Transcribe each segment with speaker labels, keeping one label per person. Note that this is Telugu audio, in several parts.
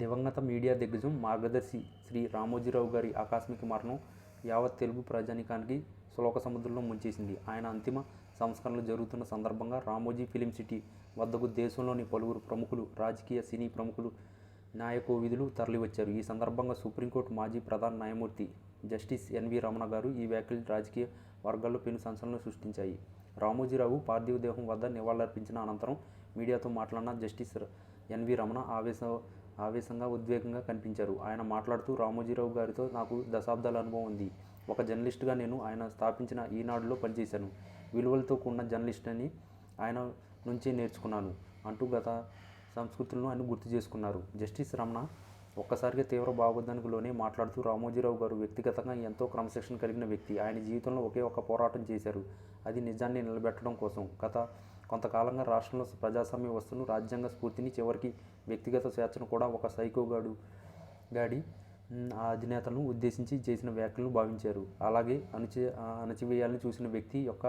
Speaker 1: దివంగత మీడియా దిగ్గజం మార్గదర్శి శ్రీ రామోజీరావు గారి ఆకస్మిక మరణం యావత్ తెలుగు ప్రజానికానికి శ్లోక సముద్రంలో ముంచేసింది. ఆయన అంతిమ సంస్కరణలు జరుగుతున్న సందర్భంగా రామోజీ ఫిలిం సిటీ వద్దకు దేశంలోని పలువురు ప్రముఖులు రాజకీయ సినీ ప్రముఖులు నాయకోవిధులు తరలివచ్చారు. ఈ సందర్భంగా సుప్రీంకోర్టు మాజీ ప్రధాన న్యాయమూర్తి జస్టిస్ ఎన్వి రమణ గారు ఈ వ్యాఖ్యలు రాజకీయ వర్గాల్లో పెను సంచలనం సృష్టించాయి. రామోజీరావు పార్థివ దేహం వద్ద నివాళులర్పించిన అనంతరం మీడియాతో మాట్లాడిన జస్టిస్ ఎన్వి రమణ ఆవేశ ఆవేశంగా ఉద్వేగంగా కనిపించారు. ఆయన మాట్లాడుతూ రామోజీరావు గారితో నాకు దశాబ్దాల అనుభవం ఉంది. ఒక జర్నలిస్ట్గా నేను ఆయన స్థాపించిన ఈనాడులో పనిచేశాను. విలువలతో కూడిన జర్నలిస్ట్ అని ఆయన నుంచే నేర్చుకున్నాను అంటూ గత సంస్కృతులను ఆయన గుర్తు చేసుకున్నారు. జస్టిస్ రమణ ఒక్కసారిగా తీవ్ర భావోద్దానికి లోనే మాట్లాడుతూ రామోజీరావు గారు వ్యక్తిగతంగా ఎంతో క్రమశిక్షణ కలిగిన వ్యక్తి. ఆయన జీవితంలో ఒకే ఒక పోరాటం చేశారు. అది నిజాన్ని నిలబెట్టడం కోసం. గత కొంతకాలంగా రాష్ట్రంలో ప్రజాస్వామ్య వస్తువును రాజ్యాంగ స్ఫూర్తిని చివరికి వ్యక్తిగత స్వేచ్ఛను కూడా ఒక సైకోగాడు గాడి ఆ అధినేతలను ఉద్దేశించి చేసిన వ్యాఖ్యలను భావించారు. అలాగే అణచి అణచివేయాలని చూసిన వ్యక్తి యొక్క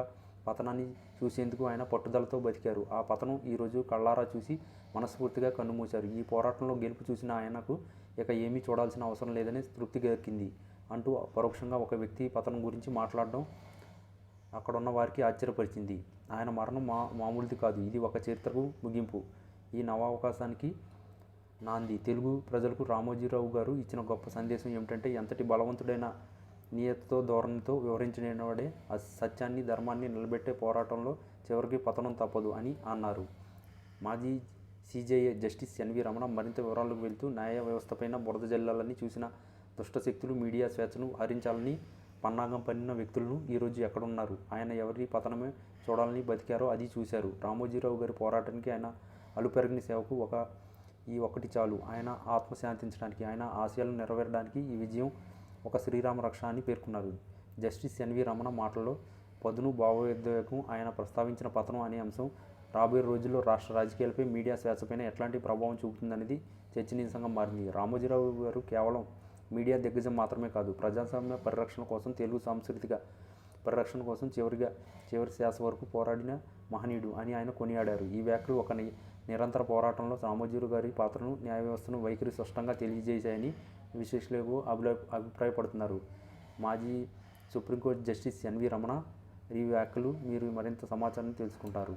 Speaker 1: పతనాన్ని చూసేందుకు ఆయన పట్టుదలతో బతికారు. ఆ పతనం ఈరోజు కళ్ళారా చూసి మనస్ఫూర్తిగా కన్నుమూశారు. ఈ పోరాటంలో గెలుపు చూసిన ఆయనకు ఇక ఏమీ చూడాల్సిన అవసరం లేదని తృప్తి దక్కింది అంటూ పరోక్షంగా ఒక వ్యక్తి పతనం గురించి మాట్లాడడం అక్కడున్న వారికి ఆశ్చర్యపరిచింది. ఆయన మరణం మా మామూలుది కాదు. ఇది ఒక చరిత్రకు ముగింపు. ఈ నవావకాశానికి నాంది. తెలుగు ప్రజలకు రామోజీరావు గారు ఇచ్చిన గొప్ప సందేశం ఏమిటంటే ఎంతటి బలవంతుడైన నియతతో ధోరణితో వివరించినవాడే ఆ సత్యాన్ని ధర్మాన్ని నిలబెట్టే పోరాటంలో చివరికి పతనం తప్పదు అని అన్నారు. మాజీ సీజేఏ జస్టిస్ ఎన్వి రమణ మరింత వివరాలకు వెళ్తూ న్యాయ వ్యవస్థపైన బురద జల్లాలని చూసిన దుష్ట శక్తులు మీడియా స్వేచ్ఛను హరించాలని పన్నాగం పన్నిన వ్యక్తులను ఈరోజు ఎక్కడున్నారు? ఆయన ఎవరి పతనమే చూడాలని బతికారో అది చూశారు. రామోజీరావు గారి పోరాటానికి ఆయన అలుపెరగని సేవకు ఒక ఈ ఒకటి చాలు. ఆయన ఆత్మ శాంతించడానికి ఆయన ఆశయాలను నెరవేరడానికి ఈ విజయం ఒక శ్రీరామ రక్ష అని పేర్కొన్నారు. జస్టిస్ ఎన్వి రమణ మాటల్లో పదును భావోద్వేగం ఆయన ప్రస్తావించిన పతనం అనే అంశం రాబోయే రోజుల్లో రాష్ట్ర రాజకీయాలపై మీడియా స్వేచ్ఛపైన ఎట్లాంటి ప్రభావం చూపుతుందనేది చర్చనీయాంశంగా మారింది. రామోజీరావు గారు కేవలం మీడియా దిగ్గజం మాత్రమే కాదు ప్రజాస్వామ్య పరిరక్షణ కోసం తెలుగు సాంస్కృతిక పరిరక్షణ కోసం చివరిగా చివరి శ్వాస వరకు పోరాడిన మహనీయుడు అని ఆయన కొనియాడారు. ఈ వ్యాఖ్యలు ఒక నిరంతర పోరాటంలో రామోజీరావు గారి పాత్రను న్యాయ వ్యవస్థను వైఖరి స్పష్టంగా తెలియజేశాయని విశ్లేషకులు అభిప్రాయ అభిప్రాయపడుతున్నారు. మాజీ సుప్రీంకోర్టు జస్టిస్ ఎన్వి రమణ ఈ వ్యాఖ్యలు మీరు మరింత సమాచారాన్ని తెలుసుకుంటారు.